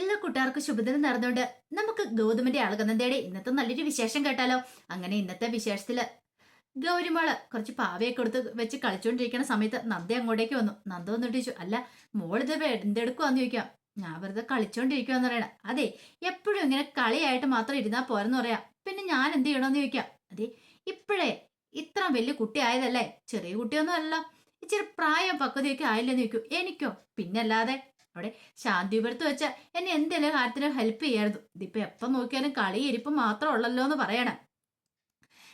എല്ലാ കൂട്ടുകാർക്കും ശുഭദിനം നടന്നുകൊണ്ട് നമുക്ക് ഗൗതമിന്റെ തേടി ഇന്നത്തെ നല്ലൊരു വിശേഷം കേട്ടാലോ? അങ്ങനെ ഇന്നത്തെ വിശേഷത്തിൽ ഗൗരിമാൾ കുറച്ച് പാവയൊക്കെ എടുത്ത് വെച്ച് കളിച്ചുകൊണ്ടിരിക്കുന്ന സമയത്ത് നന്ദ അങ്ങോട്ടേക്ക് വന്നു. നന്ദ വന്നിട്ട് ചോദിച്ചു അല്ല മോളിത് എന്തെടുക്കുവാന്ന് ചോദിക്കാം ഞാൻ വെറുതെ കളിച്ചോണ്ടിരിക്കുവാന്ന് പറയണ. അതെ എപ്പോഴും ഇങ്ങനെ കളിയായിട്ട് മാത്രം ഇരുന്നാ പോരെന്ന് പറയാം. പിന്നെ ഞാൻ എന്ത് ചെയ്യണമെന്ന് ചോദിക്കാം? അതെ ഇപ്പോഴേ ഇത്ര വലിയ കുട്ടി ആയതല്ലേ ചെറിയ കുട്ടിയൊന്നും അല്ലല്ലോ. ഇച്ചിരി പ്രായം പക്വതയൊക്കെ ആയില്ലെന്ന് ചോദിക്കൂ. എനിക്കോ? പിന്നല്ലാതെ അവിടെ ശാന്തിപുരത്ത് വെച്ച എന്നെ എന്തെങ്കിലും കാര്യത്തിനും ഹെൽപ്പ് ചെയ്യായിരുന്നു ഇതിപ്പോ എപ്പം നോക്കിയാലും കളി ഇരിപ്പ് മാത്രം ഉള്ളല്ലോ എന്ന് പറയണം.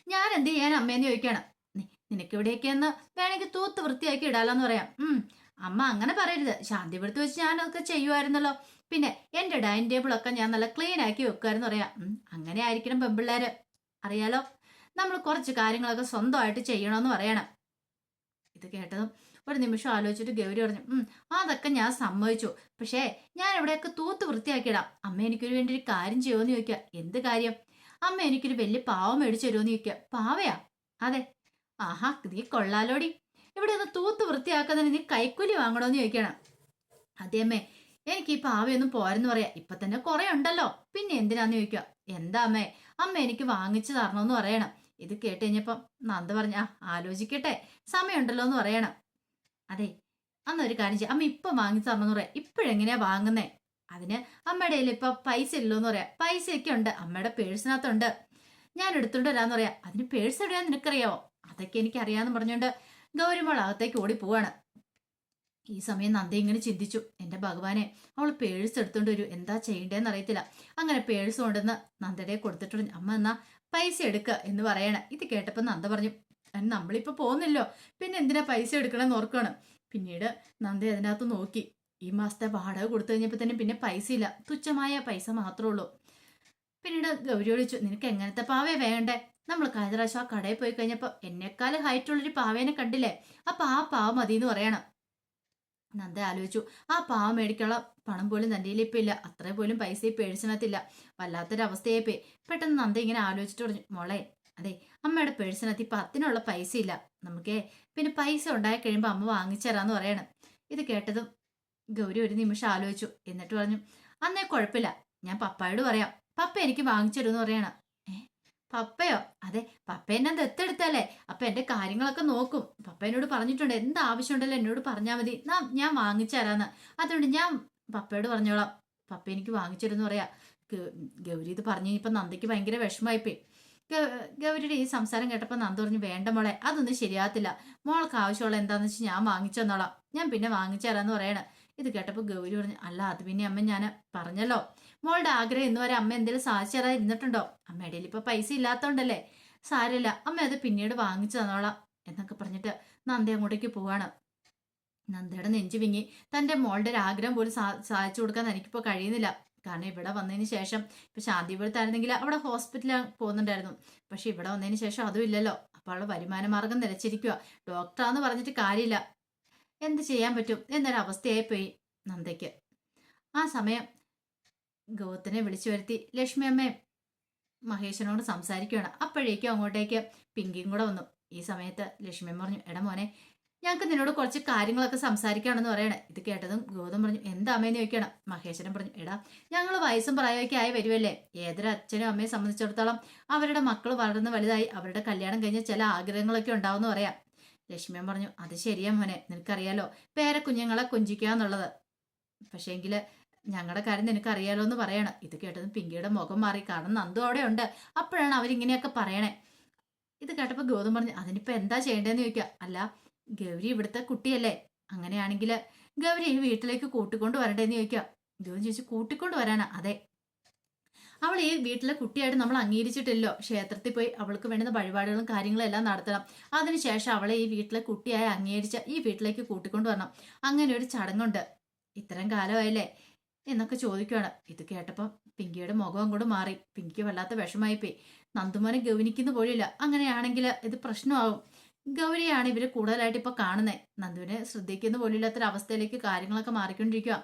ഞാൻ എന്ത് ചെയ്യാൻ അമ്മേന്ന് ചോദിക്കണം. "നി- നിനക്ക് ഇവിടെയൊക്കെയെന്ന് വേണമെങ്കിൽ തൂത്ത് വൃത്തിയാക്കി ഇടാലോന്ന് പറയാം. ഉം അമ്മ അങ്ങനെ പറയരുത്. ശാന്തിപുരത്ത് വെച്ച് ഞാനൊക്കെ ചെയ്യുമായിരുന്നല്ലോ പിന്നെ എന്റെ ഡൈനിങ് ടേബിൾ ഒക്കെ ഞാൻ നല്ല ക്ലീൻ ആക്കി വെക്കുമായിരുന്നു പറയാം. അങ്ങനെ ആയിരിക്കണം പെമ്പിള്ളേര്. അറിയാലോ? നമ്മൾ കുറച്ച് കാര്യങ്ങളൊക്കെ സ്വന്തമായിട്ട് ചെയ്യണമെന്ന് പറയണം. ഇത് കേട്ടതും ഒരു നിമിഷം ആലോചിച്ചിട്ട് ഗൗരി പറഞ്ഞു അതൊക്കെ ഞാൻ സമ്മതിച്ചു. പക്ഷേ ഞാൻ ഇവിടെയൊക്കെ തൂത്ത് വൃത്തിയാക്കിയിടാം. അമ്മ എനിക്കൊരു വേണ്ടി ഒരു കാര്യം ചെയ്യുമെന്ന് ചോദിക്കുക. എന്ത് കാര്യം? അമ്മ എനിക്കൊരു വലിയ പാവം മേടിച്ചു തരുമെന്ന് ചോദിക്കുക. പാവയാ? അതെ. ആഹാ നീ കൊള്ളാലോടി. ഇവിടെ ഒന്ന് തൂത്ത് വൃത്തിയാക്കുന്നതിന് നീ കൈക്കൂലി വാങ്ങണോന്ന് ചോദിക്കണം അതെ അമ്മേ എനിക്ക് ഈ പാവയൊന്നും പോരെന്ന് പറയാ. ഇപ്പൊ തന്നെ കുറെ ഉണ്ടല്ലോ. പിന്നെ എന്തിനാന്ന് ചോദിക്കുക? എന്താ അമ്മേ അമ്മ എനിക്ക് വാങ്ങിച്ചു തരണമെന്ന് പറയണം. ഇത് കേട്ട് കഴിഞ്ഞപ്പം നന്ദ പറഞ്ഞ ആലോചിക്കട്ടെ. സമയമുണ്ടല്ലോ എന്ന് പറയണം. അതെ അന്നൊരു കാര്യം ചെയ്യാം. അമ്മ ഇപ്പൊ വാങ്ങിച്ച അമ്മന്ന് പറയാം ഇപ്പോഴെങ്ങനെയാ വാങ്ങുന്നേ? അതിന് അമ്മയുടെ കയ്യിൽ ഇപ്പൊ പൈസ ഇല്ലോന്ന് പറയാം. പൈസയൊക്കെ ഉണ്ട്. അമ്മയുടെ പേഴ്സിനകത്തുണ്ട് ഞാൻ എടുത്തോണ്ട് വരാന്ന് പറയാം. അതിന് പേഴ്സ് എവിടെയാ നിനക്കറിയാവോ? അതൊക്കെ എനിക്ക് അറിയാന്ന് പറഞ്ഞുകൊണ്ട് ഗൗരിമോൾ അകത്തേക്ക് ഓടി പോവാണ് ഈ സമയം നന്ദി ഇങ്ങനെ ചിന്തിച്ചു. എന്റെ ഭഗവാനെ അവൾ പേഴ്സ് എടുത്തോണ്ട് വരൂ. എന്താ ചെയ്യണ്ടേന്ന് അറിയത്തില്ല. അങ്ങനെ പേഴ്സ് കൊണ്ടുവന്ന് നന്ദയുടെ കൊടുത്തിട്ടുണ്ട്. അമ്മ എന്നാ പൈസ എടുക്കുക എന്ന് പറയണ. ഇത് കേട്ടപ്പോ നന്ദ പറഞ്ഞു "അതിന് നമ്മളിപ്പോ പോകുന്നില്ലോ. പിന്നെ എന്തിനാ പൈസ എടുക്കണമെന്ന് ഓർക്കണം. പിന്നീട് നന്ദി അതിനകത്ത് നോക്കി. ഈ മാസത്തെ വാടക കൊടുത്തു കഴിഞ്ഞപ്പോൾ തന്നെ പിന്നെ പൈസ ഇല്ല. തുച്ഛമായ പൈസ മാത്രമേ ഉള്ളൂ. പിന്നീട് ഗൗരി വിളിച്ചു നിനക്ക് എങ്ങനത്തെ പാവേ വേണ്ടേ? നമ്മൾ കഴിഞ്ഞ പ്രാവശ്യം ആ കടയിൽ പോയി കഴിഞ്ഞപ്പോൾ എന്നെക്കാൾ ഹൈറ്റ് ഉള്ളൊരു പാവേനെ കണ്ടില്ലേ? അപ്പം ആ പാവ മതി എന്ന് പറയണം. നന്ദ ആലോചിച്ചു ആ പാവ മേടിക്കാനുള്ള പണം പോലും തന്റെ ഇപ്പം ഇല്ല. അത്ര പോലും പൈസ ഇപ്പം പേഴ്സിനകത്തില്ല വല്ലാത്തൊരവസ്ഥയായിപ്പോയി പെട്ടെന്ന് നന്ദ ഇങ്ങനെ ആലോചിച്ചിട്ട് പറഞ്ഞു മോളെ അതെ അമ്മയുടെ പേഴ്സിനകത്ത് ഇപ്പം അതിനുള്ള പൈസ ഇല്ല. നമുക്കേ പിന്നെ പൈസ ഉണ്ടായി കഴിയുമ്പോൾ അമ്മ വാങ്ങിച്ചു പറയണം. ഇത് കേട്ടതും ഗൗരി ഒരു നിമിഷം ആലോചിച്ചു. എന്നിട്ട് പറഞ്ഞു അന്നേ കുഴപ്പമില്ല. ഞാൻ പപ്പായോട് പറയാം. പപ്പ എനിക്ക് വാങ്ങിച്ചു പറയണം. പപ്പയോ? അതെ പപ്പ എന്നെ ദത്തെടുത്തല്ലേ അപ്പൊ എന്റെ കാര്യങ്ങളൊക്കെ നോക്കും. പപ്പ എന്നോട് പറഞ്ഞിട്ടുണ്ട്. എന്ത് ആവശ്യമുണ്ടല്ലോ എന്നോട് പറഞ്ഞാൽ മതി. ഞാൻ വാങ്ങിച്ചു തരാന്ന്. അതുകൊണ്ട് ഞാൻ പപ്പയോട് പറഞ്ഞോളാം. പപ്പ എനിക്ക് വാങ്ങിച്ചു പറയാ. ഗൗരി ഇത് പറഞ്ഞു ഇപ്പൊ നന്ദയ്ക്ക് ഭയങ്കര വിഷമമായിപ്പോയി ഗ- ഗൗരിയുടെ ഈ സംസാരം കേട്ടപ്പോൾ നന്ദു പറഞ്ഞു വേണ്ട മോളെ അതൊന്നും ശരിയാകത്തില്ല. മോൾക്ക് ആവശ്യമുള്ള എന്താന്ന് വെച്ചാൽ ഞാൻ വാങ്ങിച്ചെന്നോളാം ഞാൻ പിന്നെ വാങ്ങിച്ചു തരാന്ന് പറയണ. ഇത് കേട്ടപ്പോൾ ഗൗരി പറഞ്ഞു അല്ല അത് പിന്നെ അമ്മ ഞാൻ പറഞ്ഞല്ലോ. മോളുടെ ആഗ്രഹം ഇന്ന് വരെ അമ്മ എന്തെങ്കിലും സാധിച്ചു ഇരുന്നിട്ടുണ്ടോ? അമ്മയുടെ ഇപ്പോൾ ഇപ്പൊ പൈസ ഇല്ലാത്തോണ്ടല്ലേ? സാരമില്ല അമ്മ അത് പിന്നീട് വാങ്ങിച്ചു തന്നോളാം എന്നൊക്കെ പറഞ്ഞിട്ട് നന്ദ അങ്ങോട്ടേക്ക് പോവാണ്. നന്ദയുടെ നെഞ്ചു വിങ്ങി. തന്റെ മോളുടെ ഒരു ആഗ്രഹം പോലും സാധിച്ചു കൊടുക്കാൻ എനിക്കിപ്പോൾ കഴിയുന്നില്ല. കാരണം ഇവിടെ വന്നതിന് ശേഷം ഇപ്പൊ ശാന്തിപുരത്തായിരുന്നെങ്കിൽ അവിടെ ഹോസ്പിറ്റലിൽ പോകുന്നുണ്ടായിരുന്നു. പക്ഷെ ഇവിടെ വന്നതിന് ശേഷം അതും ഇല്ലല്ലോ. അപ്പോൾ അവളുടെ വരുമാന മാർഗം നിലച്ചിരിക്കുക ഡോക്ടറാന്ന് പറഞ്ഞിട്ട് കാര്യമില്ല. എന്ത് ചെയ്യാൻ പറ്റും? എന്നൊരു അവസ്ഥയായി പോയി നന്ദയ്ക്ക്. ആ സമയം ഗൗതനെ വിളിച്ചു വരുത്തി. ലക്ഷ്മി അമ്മയെ മഹേശനോട് സംസാരിക്കുകയാണ് അപ്പോഴേക്കും അങ്ങോട്ടേക്ക് പിങ്കിയും കൂടെ വന്നു. ഈ സമയത്ത് ലക്ഷ്മി പറഞ്ഞു എടാ മോനെ ഞങ്ങൾക്ക് നിന്നോട് കുറച്ച് കാര്യങ്ങളൊക്കെ സംസാരിക്കുകയാണെന്ന് പറയണേ. ഇത് കേട്ടതും ഗൗതം പറഞ്ഞു എന്താ അമ്മയെന്ന് ചോദിക്കണം മഹേശ്വരൻ പറഞ്ഞു എടാ ഞങ്ങൾ വയസ്സും പ്രായമൊക്കെ ആയി വരുവല്ലേ? ഏതൊരു അച്ഛനും അമ്മയെ സംബന്ധിച്ചിടത്തോളം അവരുടെ മക്കൾ വളർന്ന് വലുതായി അവരുടെ കല്യാണം കഴിഞ്ഞ ചില ആഗ്രഹങ്ങളൊക്കെ ഉണ്ടാവുമെന്ന് പറയാം. ലക്ഷ്മിയൻ പറഞ്ഞു അത് ശരിയാ മോനെ നിനക്കറിയാലോ? പേരെ കുഞ്ഞുങ്ങളെ കുഞ്ചിക്കുക എന്നുള്ളത്. പക്ഷേങ്കിൽ ഞങ്ങളുടെ കാര്യം നിനക്കറിയാലോ എന്ന് പറയണം. ഇത് കേട്ടതും പിങ്കിയുടെ മുഖം മാറി കാരണം നന്ദു അവിടെ ഉണ്ട് അപ്പോഴാണ് അവരിങ്ങനെയൊക്കെ പറയണേ. ഇത് കേട്ടപ്പോൾ ഗൗതം പറഞ്ഞു അതിനിപ്പോൾ എന്താ ചെയ്യേണ്ടതെന്ന് ചോദിക്കുക. അല്ല ഗൗരി ഇവിടുത്തെ കുട്ടിയല്ലേ? അങ്ങനെയാണെങ്കിൽ ഗൗരി വീട്ടിലേക്ക് കൂട്ടിക്കൊണ്ട് വരണ്ടേ എന്ന് ചോദിക്കുക ഗൗരി ചോദിച്ചു കൂട്ടിക്കൊണ്ട് വരാനാ? അതെ. അവൾ ഈ വീട്ടിലെ കുട്ടിയായിട്ട് നമ്മൾ അംഗീകരിച്ചിട്ടില്ലോ ക്ഷേത്രത്തിൽ പോയി അവൾക്ക് വേണ്ടുന്ന വഴിപാടുകളും കാര്യങ്ങളും എല്ലാം നടത്തണം. അതിനുശേഷം അവളെ ഈ വീട്ടിലെ കുട്ടിയായി അംഗീകരിച്ച ഈ വീട്ടിലേക്ക് കൂട്ടിക്കൊണ്ട് വരണം. അങ്ങനെ ഒരു ചടങ്ങുണ്ട്. ഇത്രയും കാലമായില്ലേ? എന്നൊക്കെ ചോദിക്കുകയാണ് ഇത് കേട്ടപ്പോൾ പിങ്കിയുടെ മുഖം അങ്ങോട്ട് മാറി. പിങ്കി വല്ലാത്ത വിഷമായി പോയി നന്ദുമോനെ ഗൗനിക്കുന്ന പോലില്ല അങ്ങനെയാണെങ്കിൽ ഇത് പ്രശ്നമാവും. ഗൗരിയാണ് ഇവർ കൂടുതലായിട്ട് ഇപ്പൊ കാണുന്നത് നന്ദുവിനെ ശ്രദ്ധിക്കുന്ന പോലില്ലാത്തൊരു അവസ്ഥയിലേക്ക് കാര്യങ്ങളൊക്കെ മാറിക്കൊണ്ടിരിക്കുക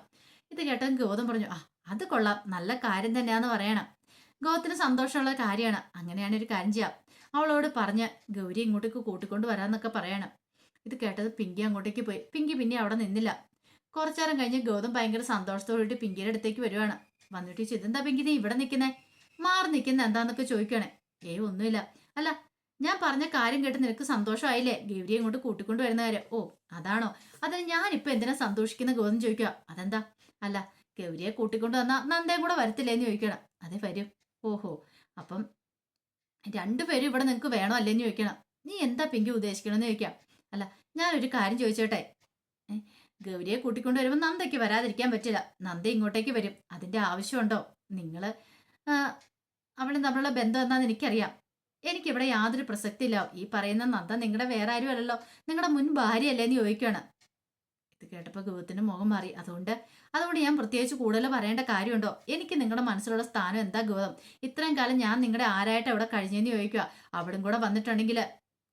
ഇത് കേട്ടത് ഗൗതം പറഞ്ഞു ആ അത് കൊള്ളാം. നല്ല കാര്യം തന്നെയാന്ന് പറയണം. ഗൗതത്തിന് സന്തോഷമുള്ള കാര്യമാണ്. അങ്ങനെയാണ് ഒരു കാര്യം ചെയ്യാം. അവളോട് പറഞ്ഞ് ഗൗരി ഇങ്ങോട്ടേക്ക് കൂട്ടിക്കൊണ്ട് വരാന്നൊക്കെ പറയണം. ഇത് കേട്ടത് പിങ്കി അങ്ങോട്ടേക്ക് പോയി. പിങ്കി പിന്നെ അവിടെ നിന്നില്ല. കുറച്ചേരം കഴിഞ്ഞ് ഗൗതം ഭയങ്കര സന്തോഷത്തോടെ പിങ്കിയുടെ അടുത്തേക്ക് വരുവാണ്. വന്നിട്ട് ചോദിച്ചു ഇതെന്താ പിങ്കി നീ ഇവിടെ നിൽക്കുന്നേ? മാറി നിൽക്കുന്ന എന്താന്നൊക്കെ ചോദിക്കണേ ഏ ഒന്നുമില്ല. അല്ല ഞാൻ പറഞ്ഞ കാര്യം കേട്ട് നിനക്ക് സന്തോഷമായില്ലേ? ഗൗരിയെ ഇങ്ങോട്ട് കൂട്ടിക്കൊണ്ട് വരുന്ന ഓ അതാണോ? അതിന് ഞാനിപ്പോ എന്തിനാ സന്തോഷിക്കുന്ന ഗോതം ചോദിക്കുക? അതെന്താ? അല്ല ഗൗരിയെ കൂട്ടിക്കൊണ്ട് വന്നാ നന്ദയും കൂടെ വരത്തില്ലേ എന്ന് ചോദിക്കണം. അതെ വരും. ഓഹോ അപ്പം രണ്ടുപേരും ഇവിടെ നിനക്ക് വേണോ അല്ലേന്ന് ചോദിക്കണം. നീ എന്താ പിങ്കി ഉദ്ദേശിക്കണമെന്ന് ചോദിക്കാം. അല്ല ഞാനൊരു കാര്യം ചോദിച്ചോട്ടെ. ഗൗരിയെ കൂട്ടിക്കൊണ്ട് വരുമ്പോൾ നന്ദയ്ക്ക് വരാതിരിക്കാൻ പറ്റില്ല. നന്ദ ഇങ്ങോട്ടേക്ക് വരും. അതിന്റെ ആവശ്യമുണ്ടോ? നിങ്ങൾ ആ, അവളും തമ്മിലുള്ള ബന്ധം എന്താന്ന് എനിക്കറിയാം. എനിക്കിവിടെ യാതൊരു പ്രസക്തിയില്ല. ഈ പറയുന്ന നന്ദ നിങ്ങളുടെ വേറെ ആരും അല്ലല്ലോ. നിങ്ങളുടെ മുൻ ഭാര്യയല്ലേന്ന് ചോദിക്കുകയാണ് ഇത് കേട്ടപ്പോൾ ഗൗതത്തിന്റെ മുഖം മാറി. അതുകൊണ്ട് അതുകൊണ്ട് ഞാൻ പ്രത്യേകിച്ച് കൂടുതൽ പറയേണ്ട കാര്യമുണ്ടോ? എനിക്ക് നിങ്ങളുടെ മനസ്സിലുള്ള സ്ഥാനം എന്താ ഗൗതം? ഇത്രയും കാലം ഞാൻ നിങ്ങളുടെ ആരായിട്ട് അവിടെ കഴിഞ്ഞെന്ന് ചോദിക്കുക അവിടും കൂടെ വന്നിട്ടുണ്ടെങ്കിൽ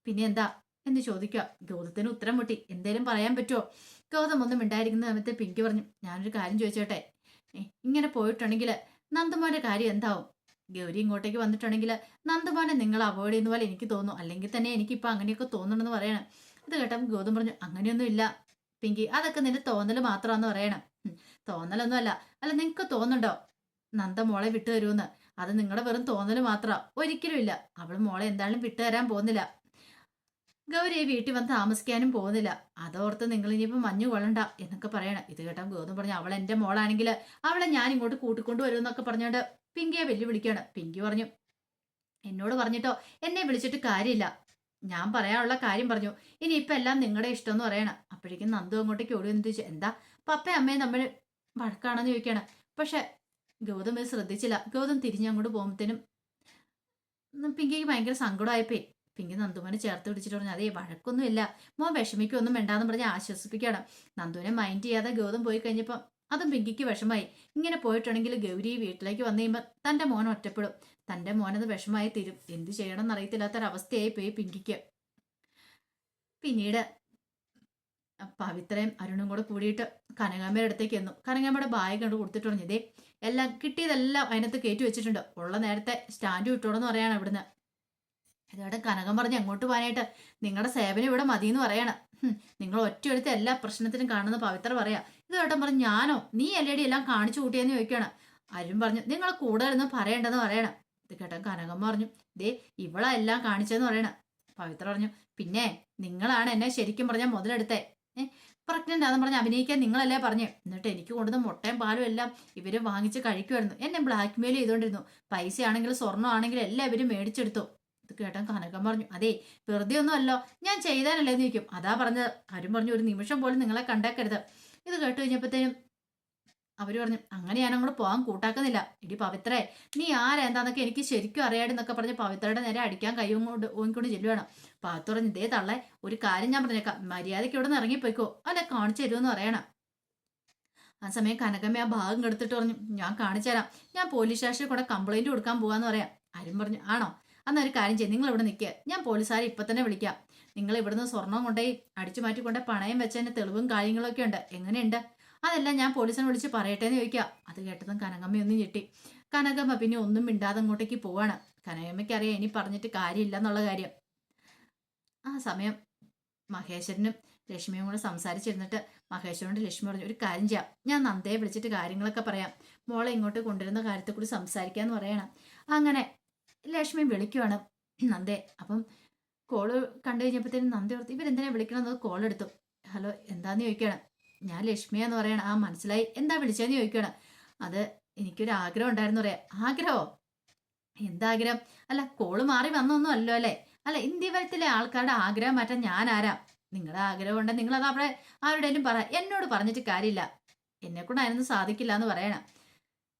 പിന്നെ എന്താ? എന്ന് ചോദിക്കുക ഗൗതത്തിന് ഉത്തരം മുട്ടി. എന്തേലും പറയാൻ പറ്റുമോ ഗൗതം ഒന്നും ഉണ്ടായിരിക്കുന്ന സമയത്ത് പിങ്കി പറഞ്ഞു ഞാനൊരു കാര്യം ചോദിച്ചോട്ടെ. ഇങ്ങനെ പോയിട്ടുണ്ടെങ്കിൽ നന്ദമാരുടെ കാര്യം എന്താവും? ഗൗരി ഇങ്ങോട്ടേക്ക് വന്നിട്ടുണ്ടെങ്കിൽ നന്ദമാനെ നിങ്ങൾ അവോയ്ഡ് ചെയ്യുന്ന പോലെ എനിക്ക് തോന്നുന്നു അല്ലെങ്കിൽ തന്നെ എനിക്കിപ്പോൾ അങ്ങനെയൊക്കെ തോന്നണമെന്ന് പറയണം. ഇത് കേട്ടപ്പോൾ ഗൗതം പറഞ്ഞു അങ്ങനെയൊന്നും ഇല്ല. പിങ്കി അതൊക്കെ നിന്റെ തോന്നൽ മാത്രമാണെന്ന് പറയണം. തോന്നലൊന്നും അല്ല. അല്ല നിങ്ങൾക്ക് തോന്നുന്നുണ്ടോ? നന്ദ മോളെ വിട്ടു തരുമെന്ന് അത് നിങ്ങളുടെ വെറും തോന്നൽ മാത്രമാ ഒരിക്കലും ഇല്ല. അവൾ മോളെ എന്തായാലും വിട്ടു തരാൻ പോകുന്നില്ല. ഗൗരി വീട്ടിൽ വന്ന് താമസിക്കാനും പോകുന്നില്ല. അതോർത്ത് നിങ്ങൾ ഇനിയിപ്പോൾ മഞ്ഞു കൊള്ളണ്ട എന്നൊക്കെ പറയണം. ഇത് കേട്ടാൽ ഗൗതം പറഞ്ഞു അവൾ എന്റെ മോളാണെങ്കിൽ അവളെ ഞാൻ ഇങ്ങോട്ട് കൂട്ടിക്കൊണ്ടു വരും എന്നൊക്കെ പറഞ്ഞുകൊണ്ട് പിങ്കിയെ വെല്ലുവിളിക്കുകയാണ് പിങ്കി പറഞ്ഞു എന്നോട് പറഞ്ഞിട്ടോ? എന്നെ വിളിച്ചിട്ട് കാര്യമില്ല. ഞാൻ പറയാനുള്ള കാര്യം പറഞ്ഞു. ഇനി ഇപ്പം എല്ലാം നിങ്ങളുടെ ഇഷ്ടം എന്ന് പറയണം. അപ്പോഴേക്കും നന്ദു അങ്ങോട്ടേക്ക് ഓടി ചോദിച്ചു എന്താ? പപ്പ അമ്മയും തമ്മിൽ വഴക്കാണെന്ന് ചോദിക്കുകയാണ് പക്ഷെ ഗൗതം ഇത് ശ്രദ്ധിച്ചില്ല. ഗൗതം തിരിഞ്ഞങ്ങോട്ട് പോകുമ്പോഴത്തേനും പിങ്കിക്ക് ഭയങ്കര സങ്കടമായപ്പേ പിങ്കി നന്ദുമോനെ ചേർത്ത് പിടിച്ചിട്ട് പറഞ്ഞു അതേ വഴക്കൊന്നുമില്ല. മോൻ വിഷമിക്കൊന്നും വേണ്ടാന്ന് പറഞ്ഞ് ആശ്വസിപ്പിക്കുകയാണ്. നന്ദുവിനെ മൈൻഡ് ചെയ്യാതെ ഗൗതം പോയി കഴിഞ്ഞപ്പം അതും പിങ്കിക്ക് വിഷമായി. ഇങ്ങനെ പോയിട്ടുണ്ടെങ്കിൽ ഗൗരി വീട്ടിലേക്ക് വന്നു കഴിയുമ്പോൾ തന്റെ മോൻ ഒറ്റപ്പെടും. തന്റെ മോനത് വിഷമായി തീരും. എന്ത് ചെയ്യണം എന്നറിയത്തില്ലാത്തൊരവസ്ഥയായി പോയി പിങ്കിക്ക്. പിന്നീട് പവിത്രയും അരുണും കൂടെ കൂടിയിട്ട് കനകാമ്മയുടെ അടുത്തേക്ക് എന്നു കനകാമ്മയുടെ ബാഗ് കണ്ട് കൊടുത്തിട്ട് പറഞ്ഞു ഇതേ എല്ലാം കിട്ടിയതെല്ലാം അതിനകത്ത് കയറ്റി വെച്ചിട്ടുണ്ട്. ഉള്ള നേരത്തെ സ്റ്റാൻഡ് വിട്ടോടെന്ന് പറയാണ് ഇവിടുന്ന് ഇതോടെ കനകം പറഞ്ഞ് അങ്ങോട്ട് പോകാനായിട്ട് നിങ്ങളുടെ സേവനം ഇവിടെ മതിയെന്ന് പറയണം. ഹും, നിങ്ങൾ ഒറ്റയെടുത്ത് എല്ലാ പ്രശ്നത്തിനും കാണുന്ന പവിത്ര പറയാ. ഇത് ഏട്ടൻ പറഞ്ഞു ഞാനോ? നീ എല്ലടി എല്ലാം കാണിച്ചു കൂട്ടിയെന്ന് ചോദിക്കണം. അരുൺ പറഞ്ഞു നിങ്ങൾ കൂടുതലൊന്നും പറയണ്ടെന്ന് പറയണം. ഇത് കേട്ടൻ കനകം പറഞ്ഞു ദേ ഇവളാ എല്ലാം കാണിച്ചെന്ന് പറയണം. പവിത്ര പറഞ്ഞു പിന്നെ നിങ്ങളാണ് എന്നെ ശരിക്കും പറഞ്ഞാൽ മുതലെടുത്തേ. ഏഹ് പ്രഗ്നന്റ് ആണെന്ന് പറഞ്ഞ് അഭിനയിക്കാൻ നിങ്ങളല്ലേ പറഞ്ഞു. എന്നിട്ട് എനിക്ക് കൊണ്ടുവന്ന മുട്ടയും പാലും എല്ലാം ഇവർ വാങ്ങിച്ച് കഴിക്കുമായിരുന്നു എന്നെ ബ്ലാക്ക് മെയിൽ ചെയ്തുകൊണ്ടിരുന്നു പൈസ ആണെങ്കിലും സ്വർണം ആണെങ്കിലും എല്ലാം ഇവർ മേടിച്ചെടുത്തു. ഇത് കേട്ടാൻ കനകം പറഞ്ഞു. അതെ വെറുതെ ഒന്നും അല്ലോ ഞാൻ ചെയ്താനല്ലേ എന്ന് ചോദിക്കും. അതാ പറഞ്ഞ ആരും പറഞ്ഞു ഒരു നിമിഷം പോലും നിങ്ങളെ കണ്ടേക്കരുത്. ഇത് കേട്ട് കഴിഞ്ഞപ്പോഴത്തേനും അവർ പറഞ്ഞു അങ്ങനെ ഞാൻ അങ്ങോട്ട് പോകാൻ കൂട്ടാക്കുന്നില്ല. ഇടി പവിത്രേ നീ ആരാ എന്താന്നൊക്കെ എനിക്ക് ശരിക്കും അറിയാടെന്നൊക്കെ പറഞ്ഞ് പവിത്രയുടെ നേരെ അടിക്കാൻ കൈയും കൊണ്ട് ഓങ്ങിക്കൊണ്ട് ചെല്ലുവാണ്. പാത്തു പറഞ്ഞു ഇതേ തള്ളേ ഒരു കാര്യം ഞാൻ പറഞ്ഞേക്കാം. മര്യാദയ്ക്ക് ഇവിടെ നിന്ന് ഇറങ്ങിപ്പോയിക്കോ. അല്ലെ കാണിച്ചു തരുമെന്ന് പറയണം. ആ സമയം കനകമ്മ ആ ഭാഗം എടുത്തിട്ട് പറഞ്ഞു ഞാൻ കാണിച്ചു തരാം. ഞാൻ പോലീസ് സ്റ്റേഷനിൽ കൂടെ കംപ്ലൈന്റ് കൊടുക്കാൻ പോകാന്ന് പറയാം. ആരും പറഞ്ഞു ആണോ? അന്ന് ഒരു കാര്യം ചെയ്യും. നിങ്ങൾ ഇവിടെ നിൽക്കുക ഞാൻ പോലീസുകാരെ ഇപ്പം തന്നെ വിളിക്കാം. നിങ്ങൾ ഇവിടുന്ന് സ്വർണം കൊണ്ടേ അടിച്ചു മാറ്റി കൊണ്ടേ പണയം വെച്ചതിന്റെ തെളിവും കാര്യങ്ങളൊക്കെ ഉണ്ട്. എങ്ങനെയുണ്ട്? അതെല്ലാം ഞാൻ പോലീസിനെ വിളിച്ച് പറയട്ടെ എന്ന് ചോദിക്കുക അത് കേട്ടതും കനകമ്മ ഒന്നും ഞെട്ടി. കനകമ്മ പിന്നെ ഒന്നും മിണ്ടാതെ അങ്ങോട്ടേക്ക് പോവാണ്. കനകമ്മയ്ക്ക് അറിയാം ഇനി പറഞ്ഞിട്ട് കാര്യമില്ല എന്നുള്ള കാര്യം. ആ സമയം മഹേശ്വരനും ലക്ഷ്മിയും കൂടെ സംസാരിച്ചിരുന്നിട്ട് മഹേശ്വരനോട് ലക്ഷ്മി പറഞ്ഞു ഒരു കാര്യം ചെയ്യാം. ഞാൻ നന്ദയെ വിളിച്ചിട്ട് കാര്യങ്ങളൊക്കെ പറയാം. മോളെ ഇങ്ങോട്ട് കൊണ്ടുവരുന്ന കാര്യത്തെക്കുറിച്ച് സംസാരിക്കാന്ന് പറയണം. അങ്ങനെ ലക്ഷ്മി വിളിക്കുവാണ് നന്ദേ. അപ്പം കോൾ കണ്ടു കഴിഞ്ഞപ്പോഴത്തേനും നന്ദി ഓർത്ത് ഇവരെന്തിനാ വിളിക്കണമെന്ന് കോൾ എടുത്തു. ഹലോ എന്താന്ന് ചോദിക്കണം ഞാൻ ലക്ഷ്മിയാന്ന് പറയണം. ആ മനസ്സിലായി. എന്താ വിളിച്ചതെന്ന് ചോദിക്കണം അത് എനിക്കൊരു ആഗ്രഹം ഉണ്ടായിരുന്നു പറയാം. ആഗ്രഹമോ? എന്താഗ്രഹം അല്ല കോൾ മാറി വന്നൊന്നും അല്ലോ അല്ലേ? അല്ല ഇന്ത്യ വരത്തിലെ ആൾക്കാരുടെ ആഗ്രഹം മാറ്റാൻ ഞാൻ ആരാ? നിങ്ങളുടെ ആഗ്രഹം ഉണ്ടെങ്കിൽ നിങ്ങൾ അത് അവിടെ ആരുടെയും പറ. എന്നോട് പറഞ്ഞിട്ട് കാര്യമില്ല. എന്നെ കൊണ്ടായിരുന്നു സാധിക്കില്ല എന്ന് പറയണം.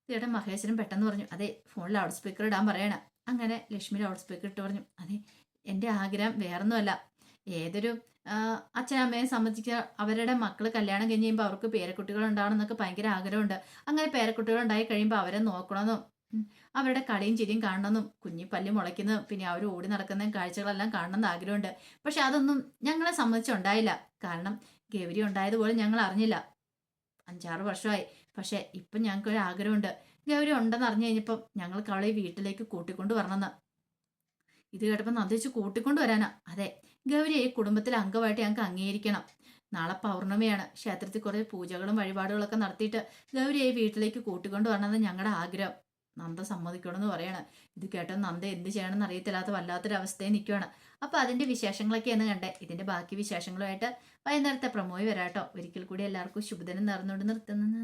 ചേട്ടൻ മഹേശ്വരൻ പെട്ടെന്ന് പറഞ്ഞു. അതെ ഫോണിൽ ലൗഡ് സ്പീക്കർ ഇടാൻ പറയണം. അങ്ങനെ ലക്ഷ്മി ലൗഡ് ഇട്ട് പറഞ്ഞു അതെ എന്റെ ആഗ്രഹം വേറൊന്നുമല്ല. ഏതൊരു അച്ഛനമ്മയെ സംബന്ധിച്ച് അവരുടെ മക്കൾ കല്യാണം കഴിഞ്ഞ് കഴിയുമ്പോൾ അവർക്ക് പേരക്കുട്ടികൾ ഉണ്ടാവണം എന്നൊക്കെ ഭയങ്കര ആഗ്രഹമുണ്ട്. അങ്ങനെ പേരക്കുട്ടികൾ ഉണ്ടായി കഴിയുമ്പോൾ അവരെ നോക്കണമെന്നും അവരുടെ കളിയും ചിരിയും കാണണമെന്നും കുഞ്ഞി പല്ലി മുളയ്ക്കുന്നതും പിന്നെ അവർ ഓടി നടക്കുന്ന കാഴ്ചകളെല്ലാം കാണണമെന്ന് ആഗ്രഹമുണ്ട്. പക്ഷെ അതൊന്നും ഞങ്ങളെ സംബന്ധിച്ചുണ്ടായില്ല. കാരണം ഗൗരി ഉണ്ടായതുപോലെ ഞങ്ങൾ അറിഞ്ഞില്ല. അഞ്ചാറ് വർഷമായി. പക്ഷെ ഇപ്പം ഞങ്ങൾക്ക് ആഗ്രഹമുണ്ട്. ഗൗരി ഉണ്ടെന്ന് അറിഞ്ഞു കഴിഞ്ഞപ്പം ഞങ്ങൾക്ക് അവളെ വീട്ടിലേക്ക് കൂട്ടിക്കൊണ്ട് വരണമെന്ന്. ഇത് കേട്ടപ്പോൾ നന്ദിച്ച് കൂട്ടിക്കൊണ്ട് വരാനാ. അതെ ഗൗരി ഈ കുടുംബത്തിലെ അംഗമായിട്ട് ഞങ്ങൾക്ക് അംഗീകരിക്കണം. നാളെ പൗർണമിയാണ്. ക്ഷേത്രത്തിൽ കുറേ പൂജകളും വഴിപാടുകളൊക്കെ നടത്തിയിട്ട് ഗൗരിയെ വീട്ടിലേക്ക് കൂട്ടിക്കൊണ്ട് വരണമെന്ന് ഞങ്ങളുടെ ആഗ്രഹം. നന്ദ സമ്മതിക്കണമെന്ന് പറയാണ്. ഇത് കേട്ടോ നന്ദ എന്ത് ചെയ്യണമെന്ന് അറിയത്തില്ലാത്ത വല്ലാത്തൊരവസ്ഥയിൽ നിൽക്കുകയാണ് അപ്പോൾ അതിന്റെ വിശേഷങ്ങളൊക്കെയാണ് കണ്ടേ. ഇതിന്റെ ബാക്കി വിശേഷങ്ങളുമായിട്ട് വൈകുന്നേരത്തെ പ്രമോയി വരാട്ടോ. ഒരിക്കൽ കൂടി എല്ലാവർക്കും ശുഭദിനം നേർന്നുകൊണ്ട് നിർത്തുന്നു.